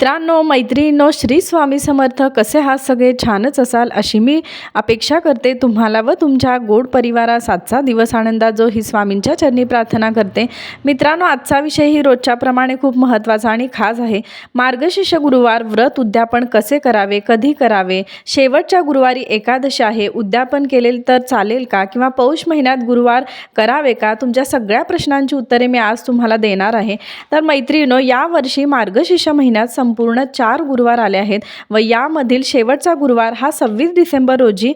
मित्रांनो मैत्रिणींनो श्री स्वामी समर्थ कसे हा सगळे? छानच असाल अशी मी अपेक्षा करते तुम्हाला व तुमच्या गोड परिवारा सातचा दिवस आनंदात जो ही स्वामींच्या चरणी प्रार्थना करते. मित्रांनो आजचा विषय ही रोजच्याप्रमाणे खूप महत्त्वाचा आणि खास आहे. मार्गशीर्ष गुरुवार व्रत उद्यापन कसे करावे कधी करावे? शेवटच्या गुरुवारी एकादशी आहे उद्यापन केले तर चालेल का? किंवा पौष महिन्यात गुरुवार करावे का? तुमच्या सगळ्या प्रश्नांची उत्तरे मी आज तुम्हाला देणार आहे. तर मैत्रिणीनो यावर्षी मार्गशीर्ष महिन्यात सम संपूर्ण चार गुरुवार आले आहेत व यामधील शेवटचा गुरुवार हा सव्वीस डिसेंबर रोजी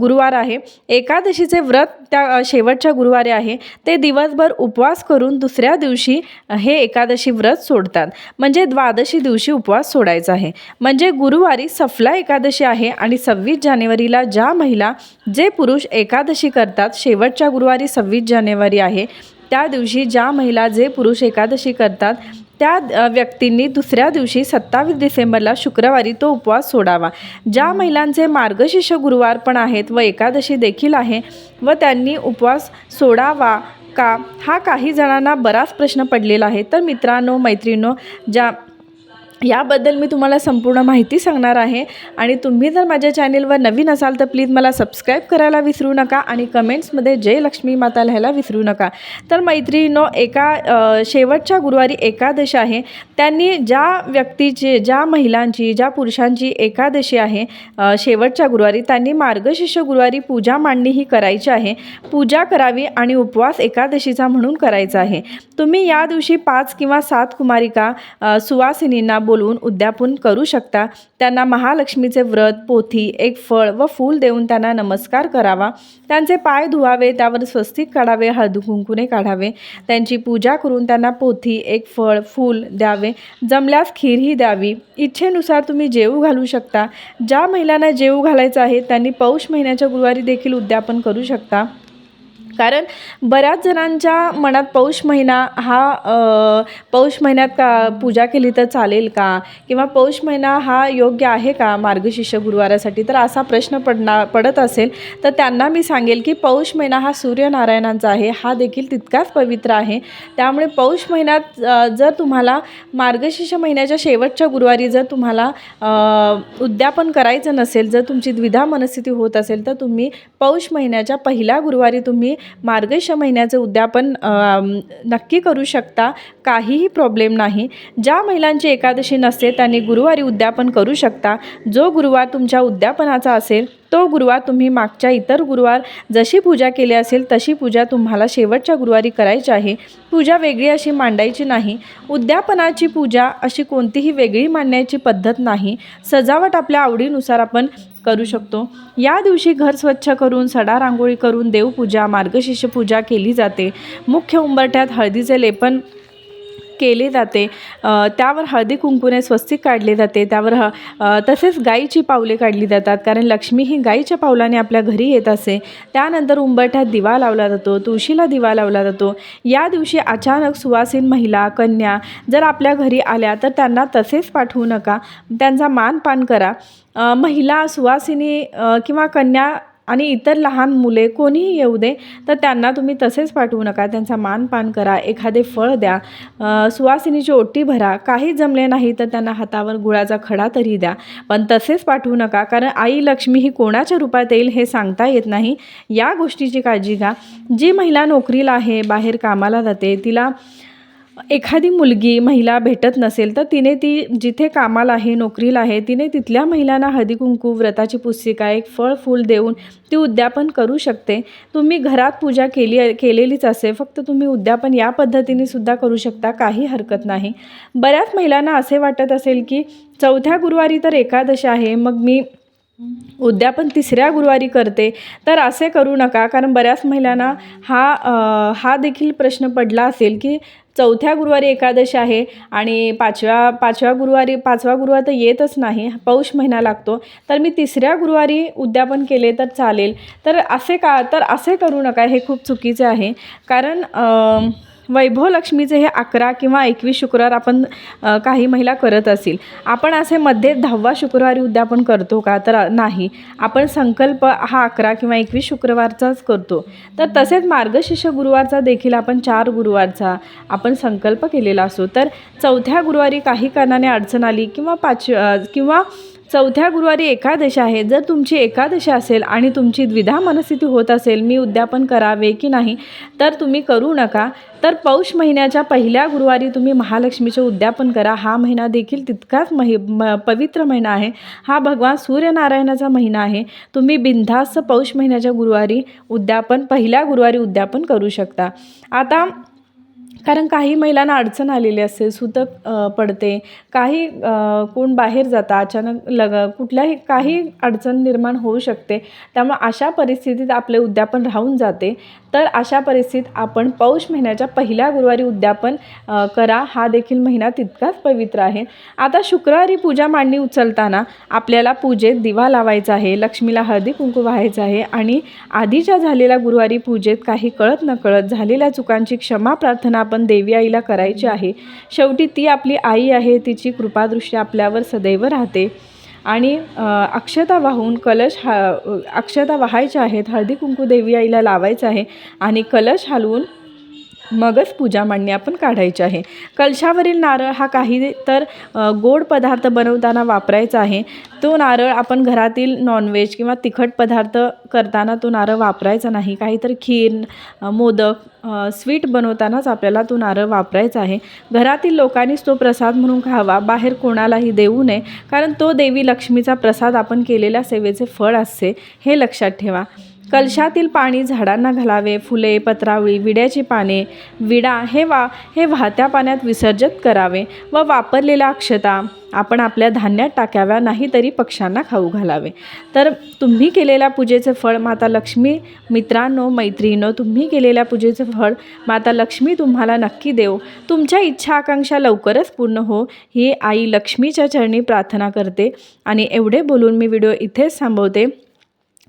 गुरुवार आहे. एकादशीचे व्रत त्या शेवटच्या गुरुवारी आहे. ते दिवसभर उपवास करून दुसऱ्या दिवशी हे एकादशी व्रत सोडतात. म्हणजे द्वादशी दिवशी उपवास सोडायचा आहे. म्हणजे गुरुवारी सफला एकादशी आहे आणि सव्वीस जानेवारीला ज्या महिला जे पुरुष एकादशी करतात शेवटच्या गुरुवारी सव्वीस जानेवारी आहे त्या दिवशी ज्या महिला जे पुरुष एकादशी करतात त्या व्यक्तींनी दुसऱ्या दिवशी सत्तावीस डिसेंबरला शुक्रवारी तो उपवास सोडावा. ज्या महिलांचे मार्गशीर्ष गुरुवार पण आहेत व एकादशी देखील आहे व त्यांनी उपवास सोडावा का? हा काही जणांना बराच प्रश्न पडलेला आहे. तर मित्रांनो मैत्रिणींनो ज्या याबद्दल मी तुम्हाला संपूर्ण माहिती सांगणार आहे. आणि तुम्ही जर माझ्या चॅनेलवर नवीन असाल तर प्लीज मला सबस्क्राईब करायला विसरू नका आणि कमेंट्समध्ये जय लक्ष्मी माता लिहायला विसरू नका. तर मैत्रिणीनो एका शेवटच्या गुरुवारी एकादशी आहे. त्यांनी ज्या व्यक्तीची ज्या महिलांची ज्या पुरुषांची एकादशी आहे शेवटच्या गुरुवारी त्यांनी मार्गशीर्ष गुरुवारी पूजा मांडणी ही करायची आहे. पूजा करावी आणि उपवास एकादशीचा म्हणून करायचा आहे. तुम्ही या दिवशी पाच किंवा सात कुमारिका सुवासिनींना बोल बोलवून उद्यापन करू शकता. त्यांना महालक्ष्मीचे व्रत पोथी एक फळ व फूल देऊन त्यांना नमस्कार करावा. त्यांचे पाय धुवावे त्यावर स्वस्तिक काढावे हळद कुंकुने काढावे. त्यांची पूजा करून त्यांना पोथी एक फळ फूल द्यावे. जमल्यास खीरही द्यावी. इच्छेनुसार तुम्ही जेवू घालू शकता. ज्या महिलांना जेवू घालायचं आहे त्यांनी पौष महिन्याच्या गुरुवारी देखील उद्यापन करू शकता. कारण बऱ्याच जणांच्या मनात पौष महिना हा पौष महिन्यात का पूजा केली तर चालेल का? किंवा पौष महिना हा योग्य आहे का मार्गशिष्य गुरुवारासाठी? तर असा प्रश्न पडणार पडत असेल. तर त्यांना मी सांगेल की पौष महिना हा सूर्यनारायणांचा आहे. हा देखील तितकाच पवित्र आहे. त्यामुळे पौष महिन्यात जर तुम्हाला मार्गशीर्ष महिन्याच्या शेवटच्या गुरुवारी जर तुम्हाला उद्यापन करायचं नसेल जर तुमची द्विधा मनस्थिती होत असेल तर तुम्ही पौष महिन्याच्या पहिल्या गुरुवारी तुम्ही मार्गश महिन्याचे उद्यापन नक्की करू शकता. काहीही प्रॉब्लेम नाही. ज्या महिलांची एकादशी नसते त्यांनी गुरुवारी उद्यापन करू शकता. जो गुरुवार तुमच्या उद्यापनाचा असेल तो गुरुवार तुम्ही मागच्या इतर गुरुवार जशी पूजा केली असेल तशी पूजा तुम्हाला शेवटच्या गुरुवारी करायची आहे. पूजा वेगळी अशी मांडायची नाही. उद्यापनाची पूजा अशी कोणतीही वेगळी मांडण्याची पद्धत नाही. सजावट आपल्या आवडीनुसार आपण करू शकतो. या दिवशी घर स्वच्छ करून सडा रांगोळी करून देवपूजा मार्गशीर्ष पूजा केली जाते. मुख्य उंबरठ्यात हळदीचे लेपन केले जाते. त्यावर हळदी कुंकूने स्वस्तिक काढले जाते. त्यावर ह तसेच गाईची पावले काढली जातात. कारण लक्ष्मी ही गाईच्या पावलाने आपल्या घरी येत असे. त्यानंतर उंबरठ्यात दिवा लावला जातो तुळशीला दिवा लावला जातो. या दिवशी अचानक सुवासीन महिला कन्या जर आपल्या घरी आल्या तर त्यांना तसेच पाठवू नका. त्यांचा मानपान करा. महिला सुवासिनी किंवा कन्या आणि इतर लहान मुले कोणीही येऊ दे तर त्यांना तुम्ही तसेच पाठवू नका. त्यांचा मानपान करा एखादे फळ द्या सुवासिनीची ओटी भरा काही जमले नाही तर त्यांना हातावर गुळाचा खडा तरी द्या. पण तसेच पाठवू नका कारण आई लक्ष्मी ही कोणाच्या रूपात येईल हे सांगता येत नाही. या गोष्टीची काळजी घ्या. जी महिला नोकरीला आहे बाहेर कामाला जाते तिला एखादी मुलगी महिला भेटत नसेल तर तिने ती जिथे कामाला आहे नोकरीला आहे तिने तिथल्या महिलांना हळदी कुंकू व्रताची पुस्तिका एक फळ फूल देऊन ती उद्यापन करू शकते. तुम्ही घरात पूजा केली केलेलीच असे फक्त तुम्ही उद्यापन या पद्धतीने सुद्धा करू शकता काही हरकत नाही. बऱ्याच महिलांना असे वाटत असेल की चौथ्या गुरुवारी तर एकादशी आहे मग मी उद्यापन तिसऱ्या गुरुवारी करते. तर असे करू नका कारण बऱ्याच महिलांना हा हा देखील प्रश्न पडला असेल की चौथ्या गुरुवारी एकादशी आहे आणि पाचव्या पाचव्या गुरुवारी पाचवा गुरुवार तर येतच नाही पौष महिना लागतो. तर मी तिसऱ्या गुरुवारी उद्यापन केले तर चालेल. तर असे का तर असे करू नका हे खूप चुकीचे आहे. कारण वैभवलक्ष्मीचे वैभव लक्ष्मीचे हे अकरा किंवा एकवीस शुक्रवार आपण काही महिला करत असेल. आपण असे मध्ये दहावा शुक्रवारी उद्यापन करतो का? तर नाही. आपण संकल्प हा अकरा किंवा एकवीस शुक्रवारचाच करतो. तर तसेच मार्गशीर्ष गुरुवारचा देखील आपण चार गुरुवारचा आपण संकल्प केलेला असतो. तर चौथ्या गुरुवारी काही कारणाने अडचण आली किंवा पाच किंवा चौथ्या गुरुवारी एकादश आहे. जर तुमची एकादश असेल आणि तुमची द्विधा मनस्थिती होत असेल मी उद्यापन करावे की नाही तर तुम्ही करू नका. तर पौष महिन्याच्या पहिल्या गुरुवारी तुम्ही महालक्ष्मीचे उद्यापन करा. हा महिना देखील तितकाच महि म पवित्र महिना आहे. हा भगवान सूर्यनारायणाचा महिना आहे. तुम्ही बिनधास्त पौष महिन्याच्या गुरुवारी उद्यापन पहिल्या गुरुवारी उद्यापन करू शकता. आता कारण काही महिलांना अडचण आलेली असते सुतक पडते. काही कोण बाहेर जाता अचानक लग कुठल्याही काही अडचण निर्माण होऊ शकते. त्यामुळे अशा परिस्थितीत आपले उद्यापन राहून जाते. तर अशा परिस्थितीत आपण पौष महिन्याच्या पहिल्या गुरुवारी उद्यापन करा. हा देखील महिना तितकाच पवित्र आहे. आता शुक्रवारी पूजा मांडणी उचलताना आपल्याला पूजेत दिवा लावायचा आहे लक्ष्मीला हळदी कुंकू व्हायचं आहे आणि आधीच्या झालेल्या गुरुवारी पूजेत काही कळत नकळत झालेल्या चुकांची क्षमा प्रार्थना आपण देवी आईला करायची आहे. शेवटी ती आपली आई आहे तिची कृपादृष्टी आपल्यावर सदैव राहते. आणि अक्षता वाहून कलश हा अक्षता वाहायच्या आहेत. हळदी कुंकू देवी आईला लावायचं आहे आणि कलश हलवून मगच पूजा मांडणी आपण काढायची आहे. कलशावरील नारळ हा काही तर गोड पदार्थ बनवताना वापरायचा आहे. तो नारळ आपण घरातील नॉनव्हेज किंवा तिखट पदार्थ करताना तो नारळ वापरायचा नाही. काहीतरी खीर मोदक स्वीट बनवतानाच आपल्याला तो नारळ वापरायचा आहे. घरातील लोकांनीच तो प्रसाद म्हणून खावा. बाहेर कोणालाही देऊ नये. कारण तो देवी लक्ष्मीचा प्रसाद आपण केलेल्या सेवेचे फळ असते हे लक्षात ठेवा. कलशातील पाणी झाडांना घालावे फुले पत्रावळी विड्याची पाने विडा हे वा हे वाहत्या पाण्यात विसर्जित करावे व वापरलेल्या अक्षता आपण आपल्या धान्यात टाकाव्या नाही तरी पक्ष्यांना खाऊ घालावे. तर तुम्ही केलेल्या पूजेचे फळ माता लक्ष्मी मित्रांनो मैत्रिणीनो तुम्ही केलेल्या पूजेचे फळ माता लक्ष्मी तुम्हाला नक्की देव. तुमच्या इच्छा आकांक्षा लवकरच पूर्ण हो ही आई लक्ष्मीच्या चरणी प्रार्थना करते आणि एवढे बोलून मी व्हिडिओ इथेच थांबवते.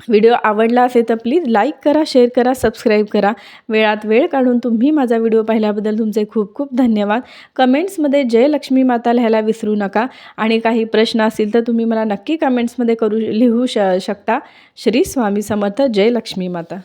व्हिडिओ आवडला असेल तर प्लीज लाईक करा शेअर करा सबस्क्राईब करा. वेळात वेळ काढून तुम्ही माझा व्हिडिओ पाहिल्याबद्दल तुमचे खूप खूप धन्यवाद. कमेंट्समध्ये जय लक्ष्मी माता लिहायला विसरू नका आणि काही प्रश्न असतील तर तुम्ही मला नक्की कमेंट्समध्ये करू लिहू श शकता. श्री स्वामी समर्थ जय लक्ष्मी माता.